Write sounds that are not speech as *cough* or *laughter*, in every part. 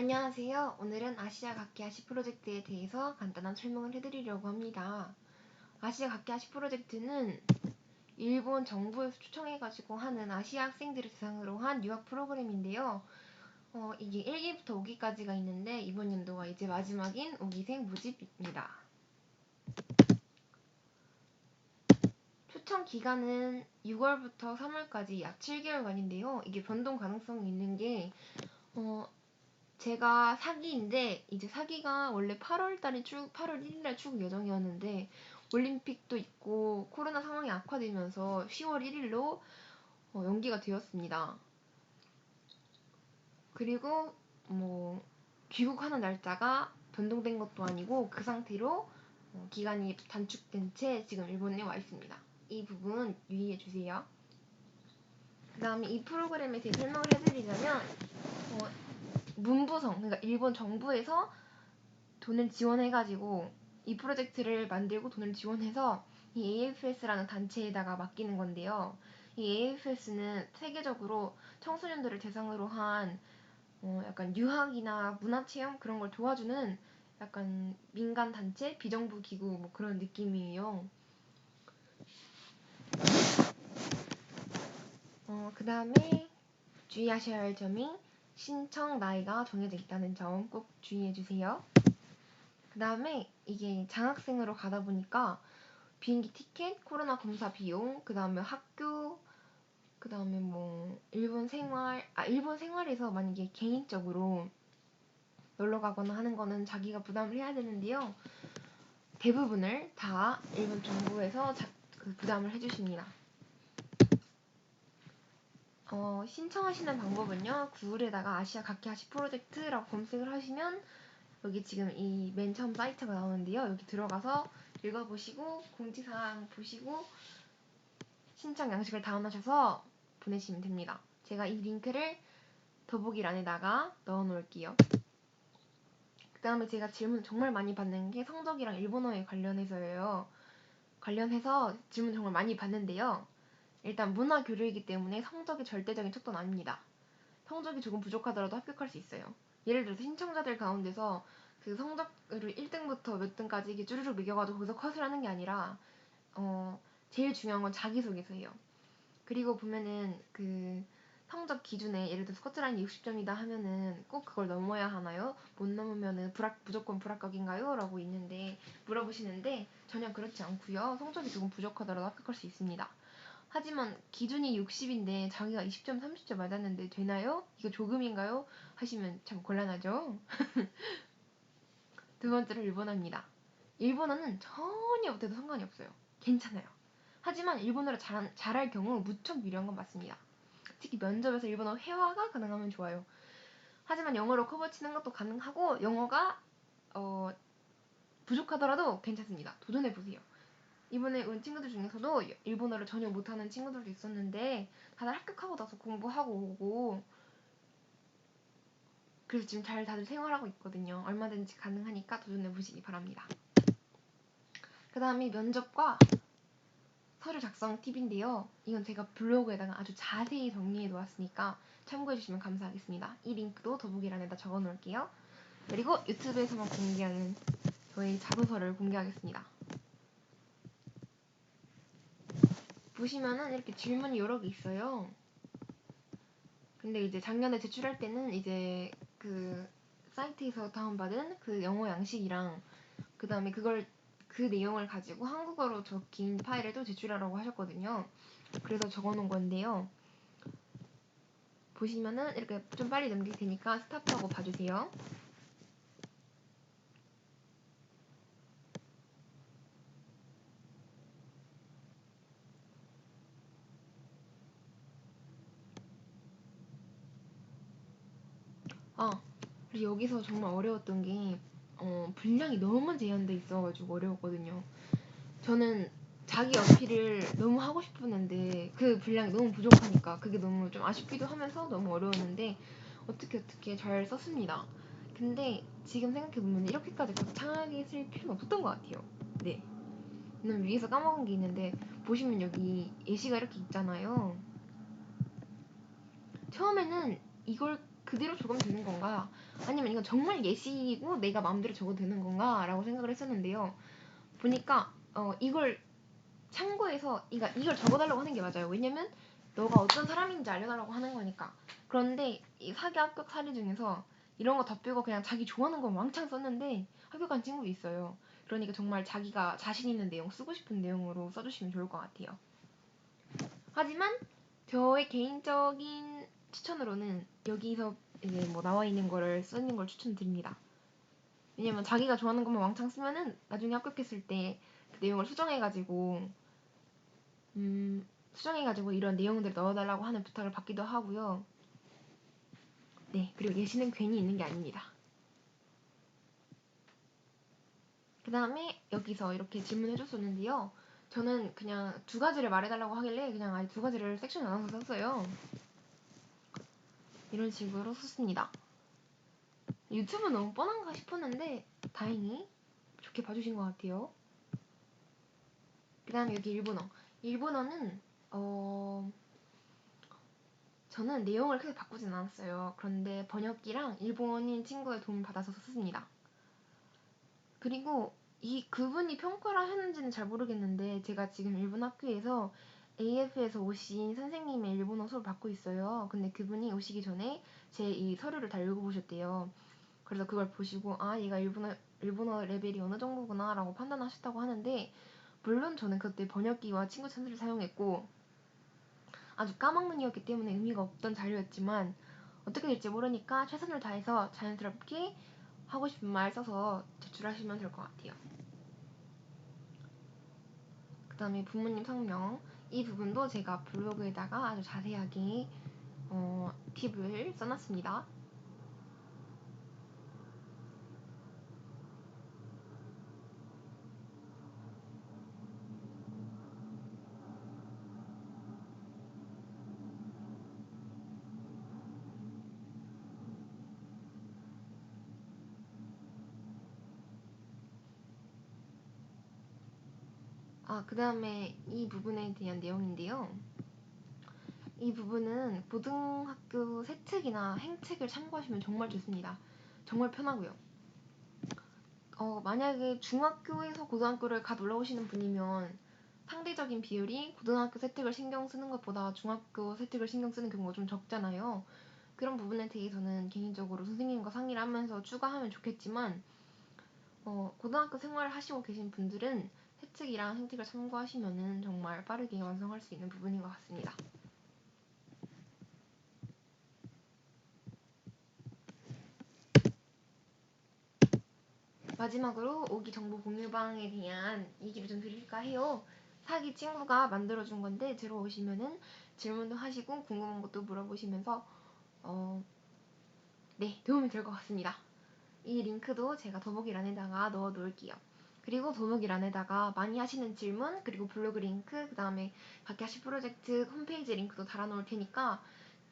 안녕하세요. 오늘은 아시아 각계아시 프로젝트에 대해서 간단한 설명을 해드리려고 합니다. 아시아 각계아시 프로젝트는 일본 정부에서 추천해가지고 하는 아시아 학생들을 대상으로 한 유학 프로그램인데요. 어, 이게 1기부터 5기까지가 있는데 이번 연도가 이제 마지막인 5기생 모집입니다. 추천 기간은 6월부터 3월까지 약 7개월간인데요. 이게 변동 가능성이 있는 게 어, 제가 사기인데 이제 사기가 원래 8월 달에 출 8월 1일 날 출국 예정이었는데 올림픽도 있고 코로나 상황이 악화되면서 10월 1일로 어, 연기가 되었습니다. 그리고 뭐 귀국하는 날짜가 변동된 것도 아니고 그 상태로 어, 기간이 단축된 채 지금 일본에 와 있습니다. 이 부분 유의해 주세요. 그 다음에 이 프로그램에 대해 설명을 해드리자면 어, 문부성 그러니까 일본 정부에서 돈을 지원해 가지고 이 프로젝트를 만들고 돈을 지원해서 이 AFS라는 단체에다가 맡기는 건데요. 이 AFS는 세계적으로 청소년들을 대상으로 한 어, 약간 유학이나 문화 체험 그런 걸 도와주는 약간 민간 단체, 비정부 기구 뭐 그런 느낌이에요. 어, 그 다음에 주의하셔야 할 점이 신청 나이가 정해져 있다는 점 꼭 주의해 주세요. 그 다음에 이게 장학생으로 가다 보니까 비행기 티켓, 코로나 검사 비용, 그 다음에 학교, 그 다음에 뭐 일본 생활, 아 일본 생활에서 만약에 개인적으로 놀러 가거나 하는 거는 자기가 부담을 해야 되는데요. 대부분을 다 일본 정부에서 자, 그 부담을 해주십니다. 어, 신청하시는 방법은요. 구글에다가 아시아 각계아시 프로젝트라고 검색을 하시면 여기 지금 이 맨 처음 사이트가 나오는데요. 여기 들어가서 읽어보시고 공지사항 보시고 신청 양식을 다운하셔서 보내시면 됩니다. 제가 이 링크를 더보기란에다가 넣어 놓을게요. 그 다음에 제가 질문 정말 많이 받는 게 성적이랑 일본어에 관련해서예요. 관련해서 질문 정말 많이 받는데요. 일단 문화 교류이기 때문에 성적이 절대적인 척도는 아닙니다. 성적이 조금 부족하더라도 합격할 수 있어요. 예를 들어서 신청자들 가운데서 그 성적으로 1등부터 몇 등까지 이게 쭈르륵 매겨가지고 거기서 컷을 하는 게 아니라 어 제일 중요한 건 자기소개서예요. 그리고 보면은 그 성적 기준에 예를 들어 스커트라인이 60점이다 하면은 꼭 그걸 넘어야 하나요? 못 넘으면은 불합, 무조건 불합격인가요? 라고 있는데 물어보시는데 전혀 그렇지 않고요. 성적이 조금 부족하더라도 합격할 수 있습니다. 하지만 기준이 60인데 자기가 20점, 30점 맞았는데 되나요? 이거 조금인가요? 하시면 참 곤란하죠. *laughs* 두 번째로 일본어입니다. 일본어는 전혀 못해도 상관이 없어요. 괜찮아요. 하지만 일본어를 잘, 잘할 경우 무척 유리한 건 맞습니다. 특히 면접에서 일본어 회화가 가능하면 좋아요. 하지만 영어로 커버 치는 것도 가능하고 영어가 어, 부족하더라도 괜찮습니다. 도전해 보세요. 이번에 온 친구들 중에서도 일본어를 전혀 못하는 친구들도 있었는데 다들 합격하고 나서 공부하고 오고 그래서 지금 잘 다들 생활하고 있거든요. 얼마든지 가능하니까 도전해 보시기 바랍니다. 그 다음에 면접과 서류 작성 팁인데요. 이건 제가 블로그에다가 아주 자세히 정리해 놓았으니까 참고해 주시면 감사하겠습니다. 이 링크도 더보기란에다 적어 놓을게요. 그리고 유튜브에서만 공개하는 저의 자소서를 공개하겠습니다. 보시면은 이렇게 질문이 여러 개 있어요. 근데 이제 작년에 제출할 때는 이제 그 사이트에서 다운받은 그 영어 양식이랑 그 다음에 그걸 그 내용을 가지고 한국어로 적힌 파일을 또 제출하라고 하셨거든요. 그래서 적어 놓은 건데요. 보시면은 이렇게 좀 빨리 넘길 테니까 스탑하고 봐주세요. 아, 그리고 여기서 정말 어려웠던 게 어, 분량이 너무 제한돼 있어가지고 어려웠거든요. 저는 자기 어필을 너무 하고 싶었는데 그 분량이 너무 부족하니까 그게 너무 좀 아쉽기도 하면서 너무 어려웠는데 어떻게 어떻게 잘 썼습니다. 근데 지금 생각해보면 이렇게까지 거창하게 쓸 필요는 없었던 것 같아요. 네. 저는 위에서 까먹은 게 있는데 보시면 여기 예시가 이렇게 있잖아요. 처음에는 이걸 그대로 적으면 되는 건가? 아니면 이건 정말 예시이고 내가 마음대로 적어도 되는 건가? 라고 생각을 했었는데요. 보니까 어, 이걸 참고해서 이가 이걸 적어달라고 하는 게 맞아요. 왜냐면 너가 어떤 사람인지 알려달라고 하는 거니까. 그런데 이 사기 합격 사례 중에서 이런 거 다 빼고 그냥 자기 좋아하는 거 왕창 썼는데 합격한 친구도 있어요. 그러니까 정말 자기가 자신 있는 내용 쓰고 싶은 내용으로 써주시면 좋을 것 같아요. 하지만 저의 개인적인 추천으로는 여기서 이제 뭐 나와 있는 거를 쓰는 걸 추천드립니다. 왜냐면 자기가 좋아하는 것만 왕창 쓰면은 나중에 합격했을 때 그 내용을 수정해가지고 음 수정해가지고 이런 내용들을 넣어달라고 하는 부탁을 받기도 하고요. 네 그리고 예시는 괜히 있는 게 아닙니다. 그 다음에 여기서 이렇게 질문해 줬었는데요. 저는 그냥 두 가지를 말해달라고 하길래 그냥 아예 두 가지를 섹션 나눠서 썼어요. 이런 식으로 썼습니다. 유튜브 너무 뻔한가 싶었는데 다행히 좋게 봐주신 것 같아요. 그 다음에 여기 일본어. 일본어는 어 저는 내용을 크게 바꾸진 않았어요. 그런데 번역기랑 일본인 친구의 도움을 받아서 썼습니다. 그리고 이 그분이 평가를 하셨는지는 잘 모르겠는데 제가 지금 일본 학교에서 AF에서 오신 선생님의 일본어 수업을 받고 있어요. 근데 그분이 오시기 전에 제 이 서류를 다 읽어보셨대요. 그래서 그걸 보시고 아 얘가 일본어 일본어 레벨이 어느 정도구나라고 판단하셨다고 하는데 물론 저는 그때 번역기와 친구 찬스를 사용했고 아주 까막눈이었기 때문에 의미가 없던 자료였지만 어떻게 될지 모르니까 최선을 다해서 자연스럽게 하고 싶은 말 써서 제출하시면 될 것 같아요. 그 다음에 부모님 성명 이 부분도 제가 블로그에다가 아주 자세하게 어, 팁을 써놨습니다. 아, 그 다음에 이 부분에 대한 내용인데요. 이 부분은 고등학교 세책이나 행책을 참고하시면 정말 좋습니다. 정말 편하고요. 어, 만약에 중학교에서 고등학교를 갓 올라오시는 분이면 상대적인 비율이 고등학교 세특을 신경 쓰는 것보다 중학교 세특을 신경 쓰는 경우가 좀 적잖아요. 그런 부분에 대해서는 개인적으로 선생님과 상의를 하면서 추가하면 좋겠지만 어, 고등학교 생활을 하시고 계신 분들은 세특이랑 행특을 참고하시면 정말 빠르게 완성할 수 있는 부분인 것 같습니다. 마지막으로 오기 정보 공유방에 대한 얘기를 좀 드릴까 해요. 사기 친구가 만들어준 건데 들어오시면은 질문도 하시고 궁금한 것도 물어보시면서 어, 네 도움이 될 것 같습니다. 이 링크도 제가 더보기란에다가 넣어 놓을게요. 그리고 더보기란에다가 많이 하시는 질문 그리고 블로그 링크 그 다음에 각야시 프로젝트 홈페이지 링크도 달아 놓을 테니까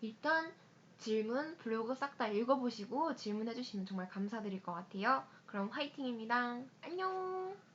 일단 질문 블로그 싹 다 읽어 보시고 질문해 주시면 정말 감사드릴 것 같아요. 그럼 화이팅입니다. 안녕!